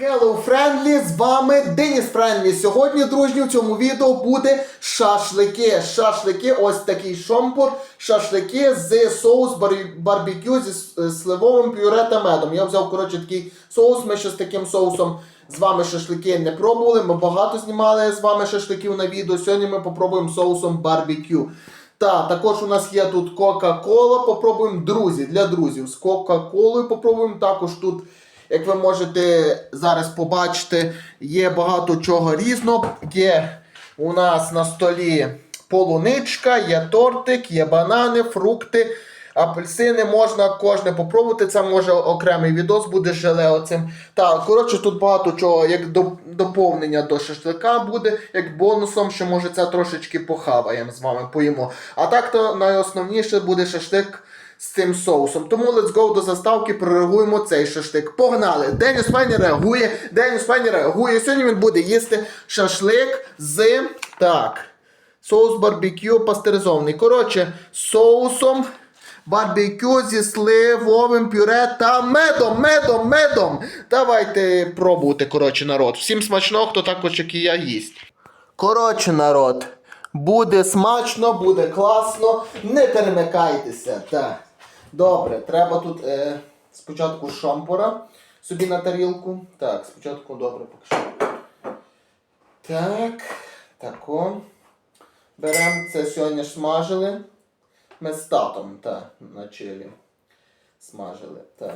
Hello Friendly, з вами Деніс Френдлі. Сьогодні, дружні, в цьому відео буде шашлики. Шашлики, ось такий шомпур. Шашлики з соус бар- барбекю зі е, сливовим пюре та медом. Я взяв, коротше, такий соус. Ми ще з таким соусом з вами шашлики не пробували. Ми багато знімали з вами шашликів на відео. Сьогодні ми попробуємо соусом барбекю. Та, також у нас є тут Кока-Кола. Попробуємо друзі для друзів. З Кока-Колою попробуємо. Також тут, як ви можете зараз побачити, є багато чого різного. Є у нас на столі полуничка, є тортик, є банани, фрукти. Апельсини можна кожне попробувати. Це може окремий відос буде желе оцим. Так, коротше, тут багато чого, як до, доповнення до шашлика буде, як бонусом, що може це трошечки похаваємо з вами, поїмо. А так то найосновніше буде шашлик з цим соусом. Тому let's go до заставки, прореагуємо цей шашлик. Погнали! Деніс Файні реагує, Деніс Файні реагує. Сьогодні він буде їсти шашлик з. Так. Соус барбекю пастеризований. Коротше, соусом барбекю зі сливовим пюре та медом, медом, медом. Давайте пробувати, коротше, народ. Всім смачного, хто також, як і я, їсть. Коротше, народ. Буде смачно, буде класно. Не перемикайтеся. Так. Добре, треба тут е, спочатку шампура собі на тарілку. Так, спочатку добре поки що. Так, тако. Беремо це сьогодні смажили. Ми з татом, та, на чилі. Смажили. Та.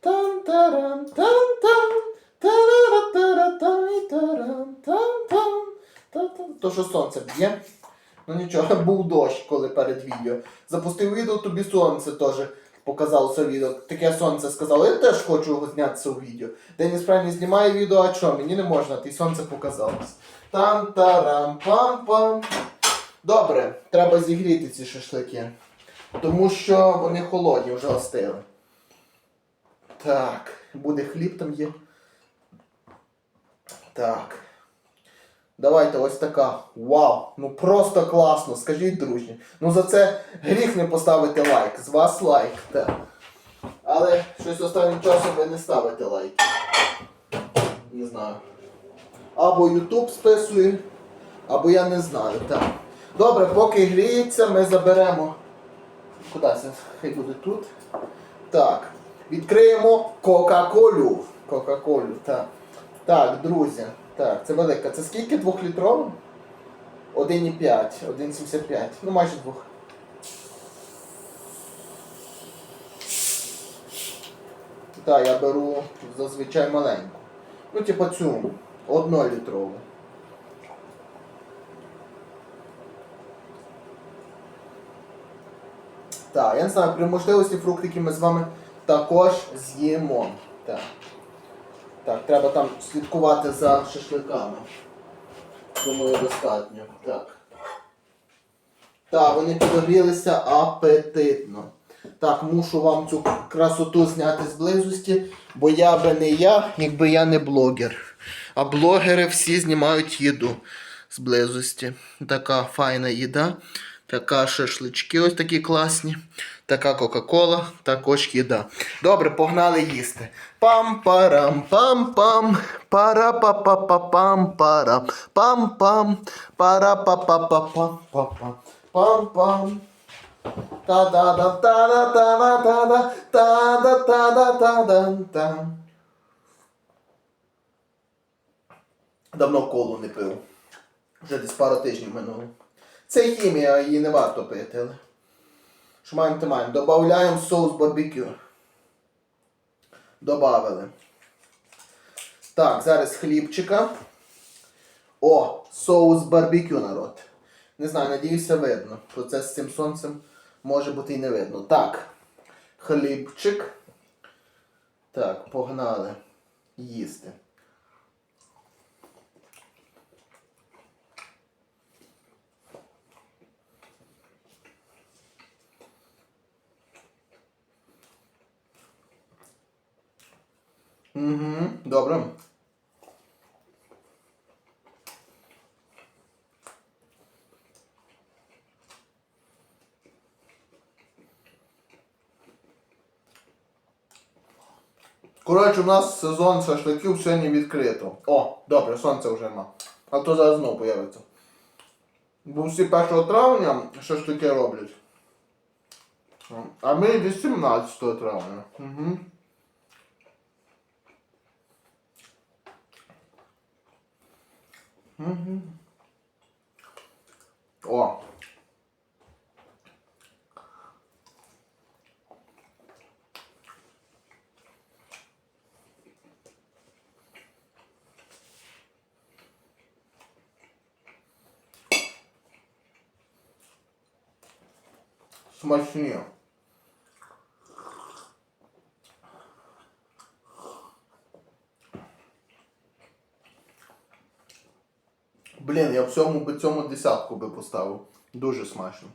Там тарам там там тарам там там там То що сонце б'є. Ну нічого, був дощ, коли перед відео. Запустив відео, тобі сонце теж показалося відео. Таке сонце сказало, я теж хочу знятися у відео. Деніс правильно знімає відео, а що? Мені не можна, ти сонце показалось. Там тарам пам пам Добре, треба зігріти ці шашлики. Тому що вони холодні, вже остили. Так, буде хліб там є. Так. Давайте ось така. Вау! Ну просто класно, скажіть, дружні. Ну за це гріх не поставити лайк. З вас лайк. Так. Але щось останнім часом ви не ставите лайк. Не знаю. Або YouTube списує, або я не знаю. Так. Добре, поки гріється, ми заберемо. Куди це? Хай буде тут. Так. Відкриємо Кока-Колю. Кока-Колю, так. Так, друзі. Так, це велика. Це скільки? Двохлітрова? 1,5, 1,75. Ну майже двох. Так, я беру зазвичай маленьку. Ну, типу цю, однолітрову. Так, я не знаю, при можливості фруктики ми з вами також з'їмо. Так. Так, треба там слідкувати за шашликами. Думаю, достатньо. Так. Так, вони підогрілися апетитно. Так, мушу вам цю красоту зняти з близості, бо я би не я, якби я не блогер. А блогери всі знімають їду з близості. Така файна їда, така шашлички ось такі класні, така Кока-Кола, також їда. Добре, погнали їсти. Пам-парам, пам-пам, пара-па-па-па-пам, пара, пам-пам, пара-па-па-па-пам, пам-пам. Та-да-да-та-да-та-да-та-да, та-да-та-да-та-да-та. Давно колу не пив. Вже десь пару тижнів минуло. Це хімія, її не варто пити. Маємо. Добавляємо соус барбекю. Добавили. Так, зараз хлібчика. О, соус барбекю, народ. Не знаю, надіюся, видно. Процес з цим сонцем може бути і не видно. Так. Хлібчик. Так, погнали. Їсти. Угу, добре. Коротше, у нас сезон шашликів сьогодні відкрито. О, добре, сонце вже нема. А то зараз знову появиться. Бо всі 1 травня шашлики роблять. А ми 18 травня. Угу. Угу. О. Смачні. Блін, я в цьому би цьому десятку би поставив. Дуже смачно.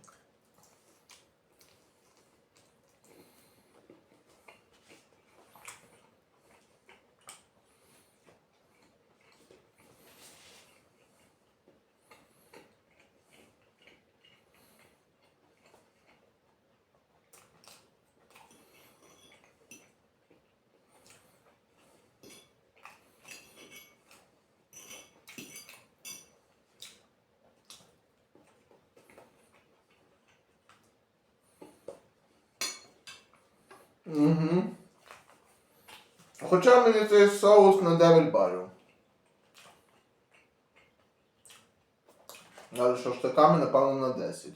Угу. Хоча мені цей соус на 9 балів. Але шашликами, напевно, на 10.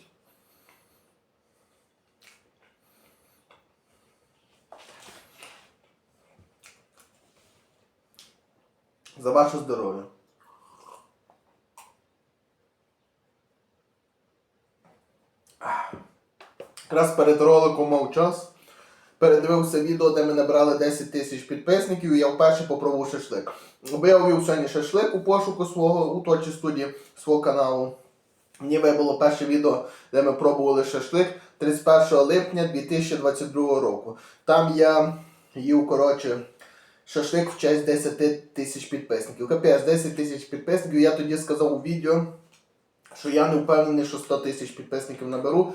За ваше здоров'я. Якраз перед роликом мав час. Передивився відео, де ми набрали 10 тисяч підписників, і я вперше попробував шашлик. Бо я ввів сьогодні шашлик у пошуку свого у точі студії свого каналу. Мені вибуло перше відео, де ми пробували шашлик 31 липня 2022 року. Там я їв, коротше, шашлик в честь 10 тисяч підписників. Капець, 10 тисяч підписників. Я тоді сказав у відео, що я не впевнений, що 100 тисяч підписників наберу.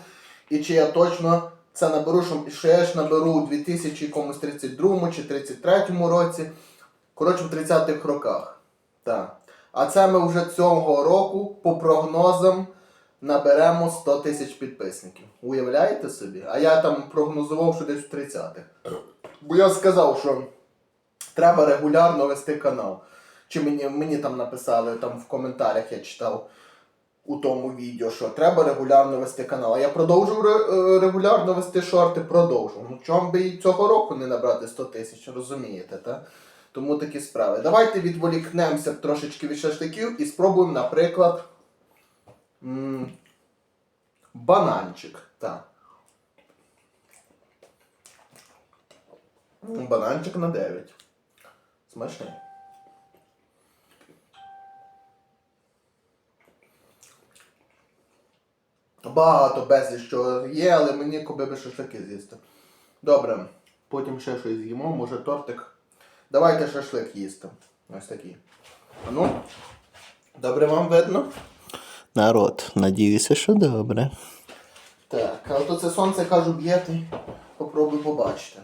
І чи я точно це наберу, що, я ж наберу у 2032 чи 33 році. Коротше, в 30-х роках. Так. А це ми вже цього року по прогнозам наберемо 100 тисяч підписників. Уявляєте собі? А я там прогнозував, що десь в 30-х. Бо я сказав, що треба регулярно вести канал. Чи мені, мені там написали там в коментарях, я читав у тому відео, що треба регулярно вести канал. А я продовжу е, регулярно вести шорти, продовжу. Ну чому би і цього року не набрати 100 тисяч, розумієте, та? Тому такі справи. Давайте відволікнемося трошечки від шашликів і спробуємо, наприклад, м, бананчик. Так. Бананчик на 9. Смачний. Багато безліч що є, але мені коби би шашлики з'їсти. Добре, потім ще щось з'їмо, може тортик. Давайте шашлик їсти. Ось такий. А ну, добре вам видно? Народ, надіюся, що добре. Так, а то це сонце кажу б'єте. Попробуй побачити.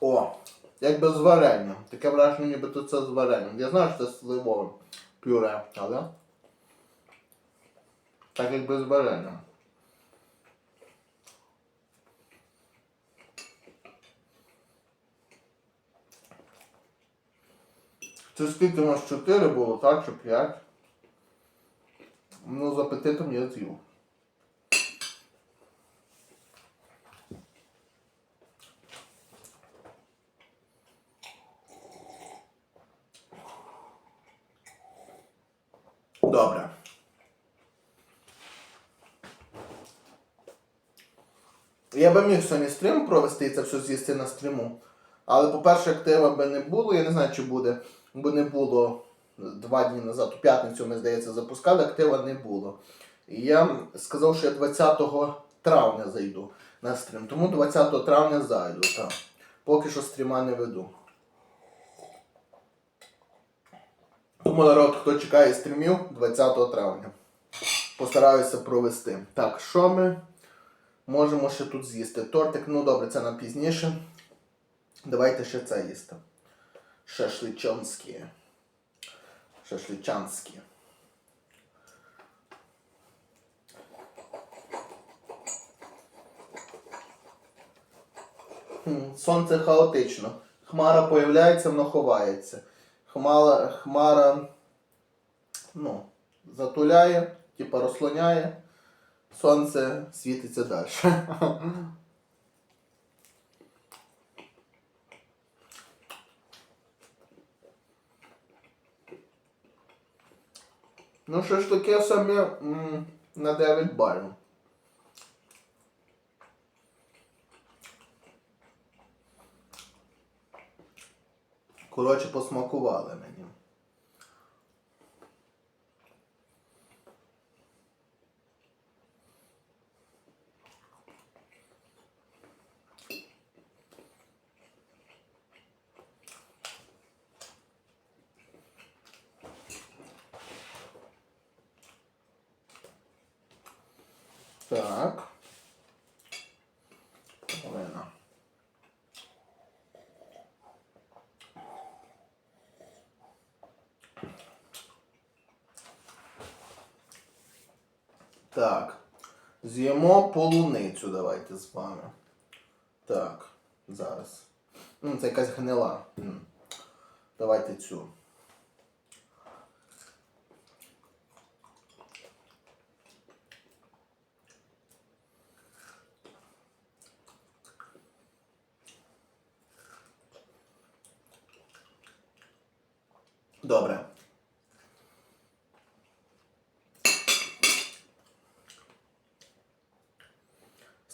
О, якби з варенням. Таке враження, ніби то це з варенням. Я знаю, що це сливове пюре, але. Так якби з варенням. Це скільки у нас 4 було, так? Чи 5? Ну, з апетитом я з'їв. Добре. Я би міг сьогодні стрім провести і це все з'їсти на стріму. Але, по-перше, актива би не було, я не знаю, чи буде, бо не було два дні назад, у п'ятницю, ми, здається, запускали, актива не було. І я сказав, що я 20 травня зайду на стрім. Тому 20 травня зайду. Так. Поки що стріма не веду. Тому народ, хто чекає стрімів 20 травня. Постараюся провести. Так, що ми можемо ще тут з'їсти? Тортик, ну добре, це на пізніше. Давайте ще це їсти. Шашличанські. Шашличанські. Сонце хаотично. Хмара появляється, воно ховається. Хмара, хмара ну, затуляє, типа розслоняє. Сонце світиться далі. Ну, що ж таке самі м, на 9 балів. Коротше, посмакували мені. Так. Половина. Так. З'їмо полуницю давайте з вами. Так, зараз. Це якась гнила. Давайте цю. Добре.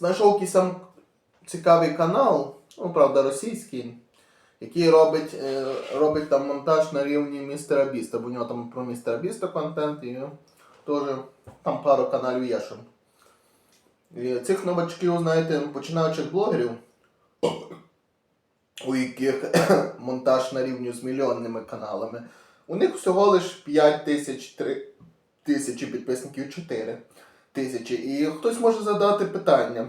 Знайшов якийсь там цікавий канал, ну, правда, російський, який робить, е, робить там монтаж на рівні містера Біста, бо у нього там про містера Біста контент і теж там пару каналів є ще. І цих новачків, знаєте, починаючих блогерів, у яких монтаж на рівні з мільйонними каналами, у них всього лиш 5 тисяч, 3 тисячі підписників, 4 тисячі. І хтось може задати питання,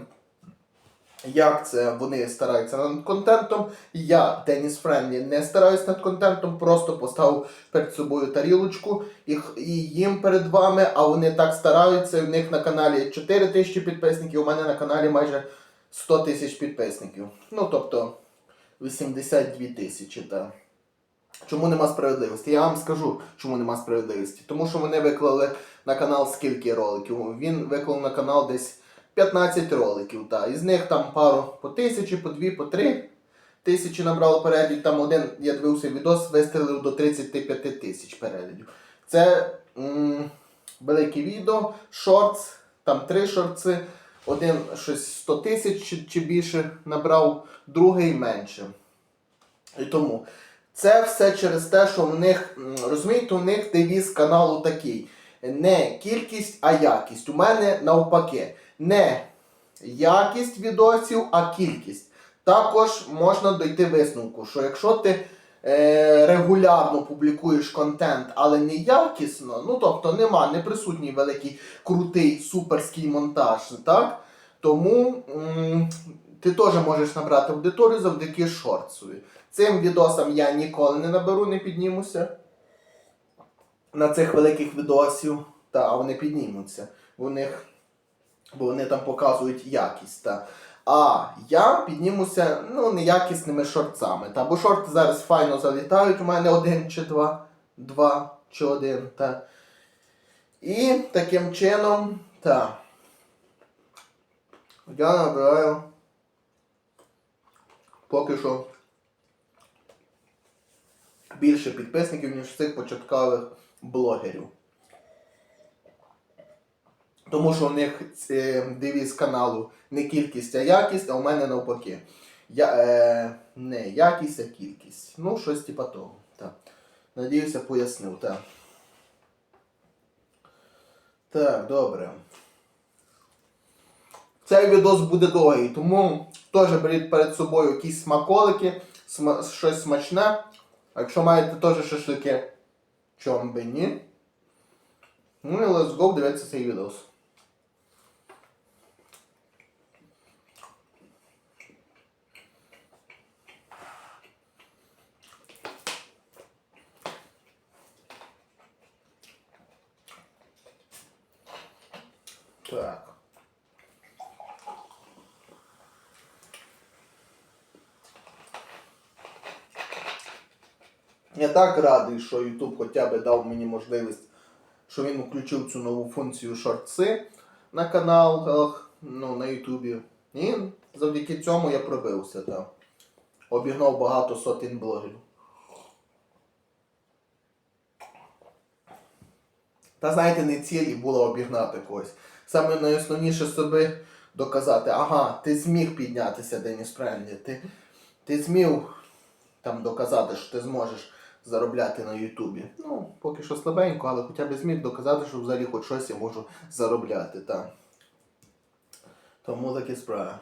як це вони стараються над контентом. Я, Деніс Френлі, не стараюсь над контентом, просто поставив перед собою тарілочку і, їм перед вами, а вони так стараються. У них на каналі 4 тисячі підписників, у мене на каналі майже 100 тисяч підписників. Ну, тобто 82 тисячі, так. Чому нема справедливості? Я вам скажу, чому нема справедливості. Тому що вони виклали на канал скільки роликів. Він виклав на канал десь 15 роликів. Та. Із них там пару по тисячі, по дві, по три тисячі набрало переглядів. Там один, я дивився відос, вистрілив до 35 тисяч переглядів. Це м- велике відео, шортс, там три шортси. Один щось 100 тисяч чи більше набрав, другий менше. І тому це все через те, що в них, розумієте, у них девіз каналу такий. Не кількість, а якість. У мене навпаки. Не якість відосів, а кількість. Також можна дойти висновку, що якщо ти е, регулярно публікуєш контент, але не якісно, ну тобто нема, не присутній великий крутий суперський монтаж, так? Тому м, ти теж можеш набрати аудиторію завдяки шортсові. Цим відосам я ніколи не наберу, не піднімуся. На цих великих відосів, та, вони піднімуться. У них, бо вони там показують якість. Та. А я піднімуся ну, неякісними шортцами. Та, бо шорти зараз файно залітають. У мене один чи два, два чи один. Та. І таким чином, та, я набираю поки що більше підписників, ніж цих початкових блогерів. Тому що у них е, девіз каналу не кількість, а якість, а у мене навпаки. Я, е, не якість, а кількість. Ну, щось типа того. Так. Надіюся, пояснив, так. Так, добре. Цей відос буде довгий, тому теж беріть перед собою якісь смаколики, сма- щось смачне. А якщо маєте теж шашлики, чом би ні. Ну і let's go дивитися цей відос. Так. Я так радий, що YouTube хоча б дав мені можливість, що він включив цю нову функцію шортси на каналах, ну, на YouTube. І завдяки цьому я пробився там. Обігнав багато сотень блогерів. Та знаєте, не цілі було обігнати когось. Саме найосновніше собі доказати, ага, ти зміг піднятися, Деніс Френлі, ти, ти зміг там доказати, що ти зможеш заробляти на Ютубі. Ну, поки що слабенько, але хоча б зміг доказати, що взагалі хоч щось я можу заробляти, так. Тому такі справи.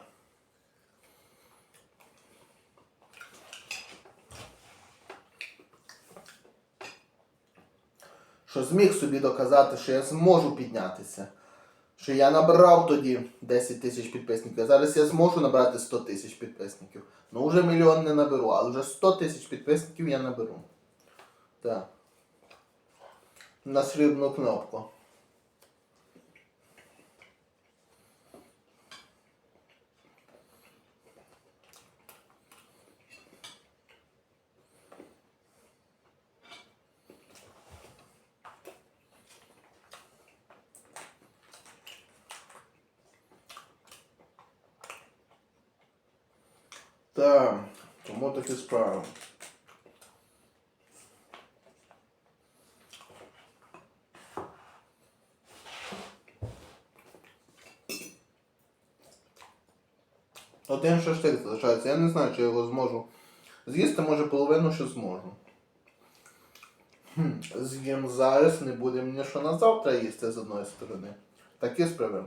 Що зміг собі доказати, що я зможу піднятися. Що я набрав тоді 10 тисяч підписників. а Зараз я зможу набрати 100 тисяч підписників. Ну вже мільйон не наберу, але вже 100 тисяч підписників я наберу. Так. На срібну кнопку. Так, тому такі справи. Один шашлик залишається. Я не знаю, чи я його зможу з'їсти, може половину ще зможу. Хм, з'їм зараз, не буде мені що на завтра їсти з одної сторони. Такі справи.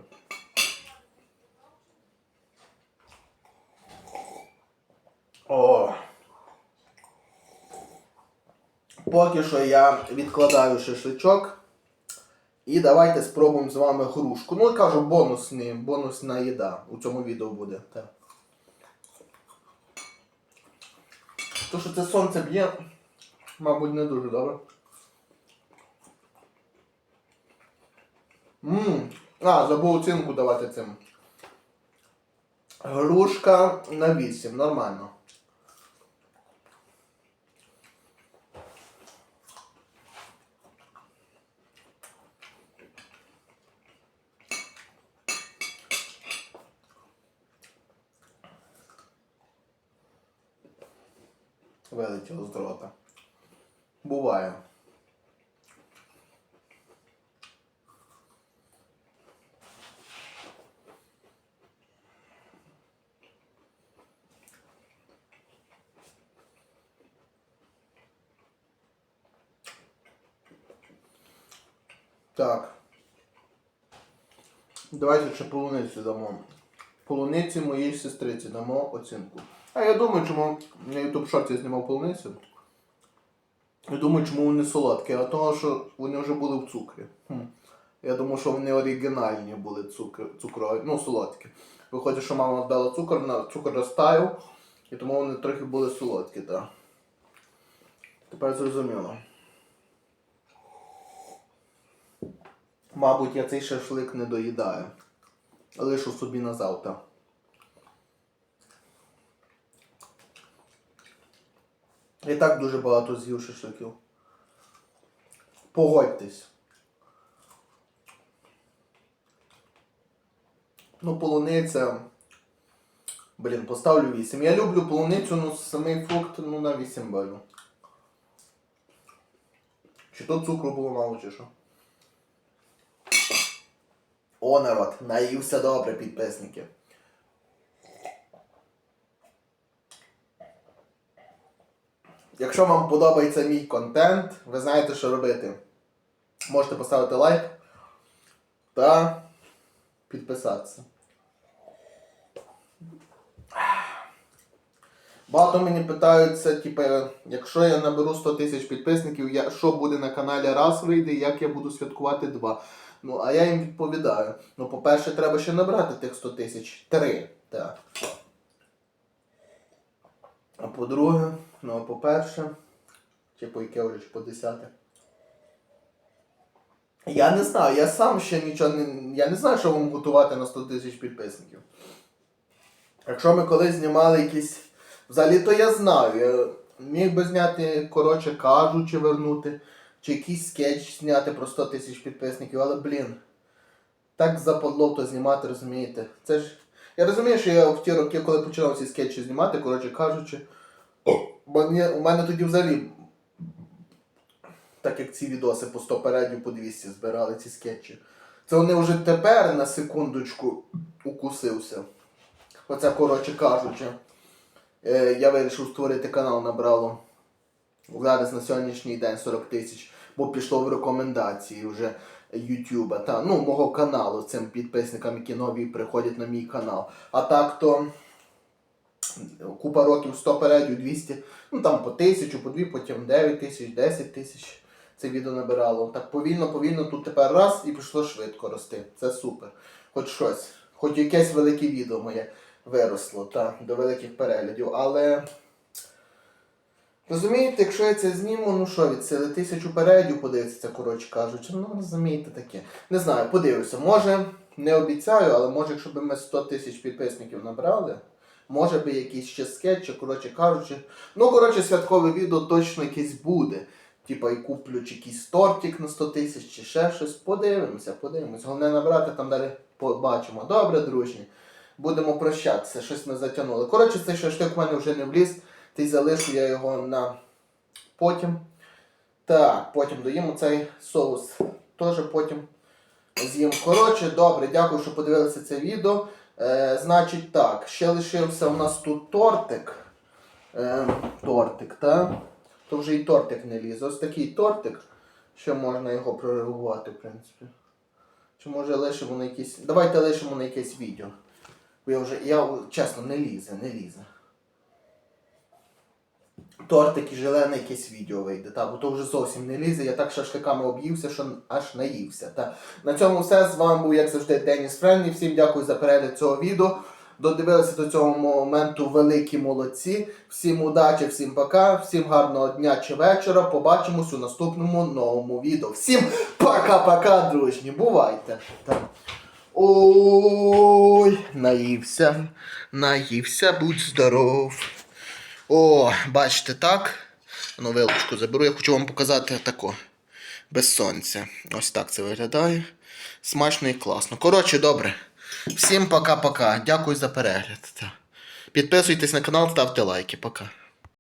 О. Поки що я відкладаю шашличок. І давайте спробуємо з вами грушку. Ну, я кажу, бонусні, бонусна їда у цьому відео буде. Так. То, що це сонце б'є, мабуть, не дуже добре. Ммм. А, забув оцінку давати цим. Грушка на 8, нормально. Вилетіло з рота. Буває. Так. Давайте ще полуницю дамо. Полуниці моїй сестриці дамо оцінку. А я думаю, чому на YouTube шорті знімав полуницю. Я думаю, чому вони солодкі, а того, що вони вже були в цукрі. Хм. Я думаю, що вони оригінальні були цукр, цукрові, ну солодкі. Виходить, що мама дала цукор, на цукор розтаяв, і тому вони трохи були солодкі, так. Тепер зрозуміло. Мабуть, я цей шашлик не доїдаю. Лишу собі на завтра. І так дуже багато з'їв шашликів. Погодьтесь. Ну, полуниця. Блін, поставлю 8. Я люблю полуницю, ну самий фрукт ну, на 8 балю. Чи то цукру було мало, чи що? О, народ, наївся добре, підписники. Якщо вам подобається мій контент, ви знаєте, що робити. Можете поставити лайк та підписатися. Багато мені питаються, типу, якщо я наберу 100 тисяч підписників, я, що буде на каналі раз вийде, як я буду святкувати два. Ну, а я їм відповідаю. Ну, по-перше, треба ще набрати тих 100 тисяч. Три. Так. А по-друге, ну а по-перше, чи по яке вже чи по десяте. Я не знаю, я сам ще нічого не. Я не знаю, що вам готувати на 100 тисяч підписників. Якщо ми колись знімали якісь. Взагалі то я знаю. Я міг би зняти, коротше кажучи, вернути, чи якийсь скетч зняти про 100 тисяч підписників, але блін. Так западло то знімати, розумієте? Це ж. Я розумію, що я в ті роки, коли починав ці скетчі знімати, коротше кажучи. Мені, у мене тоді взагалі. Так як ці відоси по 100 передів по 200 збирали ці скетчі. Це вони вже тепер на секундочку укусився. Оце, коротше кажучи. Е, я вирішив створити канал набрало зараз на сьогоднішній день 40 тисяч, бо пішло в рекомендації вже Ютуба, та, ну, мого каналу, цим підписникам, які нові приходять на мій канал. А так то купа років 100 передів, 200, ну там по 1000, по 2, потім 9 тисяч, 10 тисяч це відео набирало. Так повільно, повільно тут тепер раз і пішло швидко рости. Це супер. Хоч щось, хоч якесь велике відео моє виросло та, до великих переглядів. Але розумієте, якщо я це зніму, ну що від сили тисячу переглядів подивиться, коротше кажучи, ну розумієте таке. Не знаю, подивлюся. Може, не обіцяю, але може, якщо б ми 100 тисяч підписників набрали. Може би якийсь ще скетч, коротше кажучи. Ну, коротше, святкове відео точно якесь буде. Типа і куплю чи якийсь тортик на 100 тисяч, чи ще щось. Подивимося, подивимося. Головне набрати, там далі побачимо. Добре, дружні. Будемо прощатися, щось ми затягнули. Коротше, цей шашлик в мене вже не вліз, ти залишу я його на потім. Так, потім доїмо цей соус. Теж потім з'їм. Коротше, добре, дякую, що подивилися це відео. Е, значить так, ще лишився у нас тут тортик. Е, тортик, так? То вже і тортик не лізе. Ось такий тортик. Ще можна його прореагувати, в принципі. Чи може лишимо на якісь... Давайте лишимо на якесь відео. Бо я вже. Я чесно не лізе, не лізе. Тортик і желе на якесь відео вийде, та, бо то вже зовсім не лізе. Я так шашликами об'ївся, що аж наївся. Та. На цьому все. З вами був, як завжди, Деніс Френлі. Всім дякую за перегляд цього відео. Додивилися до цього моменту великі молодці. Всім удачі, всім пока, всім гарного дня чи вечора. Побачимось у наступному новому відео. Всім пока-пока, дружні. Бувайте. Так. Ой, наївся, наївся, будь здоров. О, бачите, так. Ну, вилочку заберу, я хочу вам показати тако. Без сонця. Ось так це виглядає. Смачно і класно. Коротше, добре. Всім пока-пока. Дякую за перегляд. Підписуйтесь на канал, ставте лайки. Пока.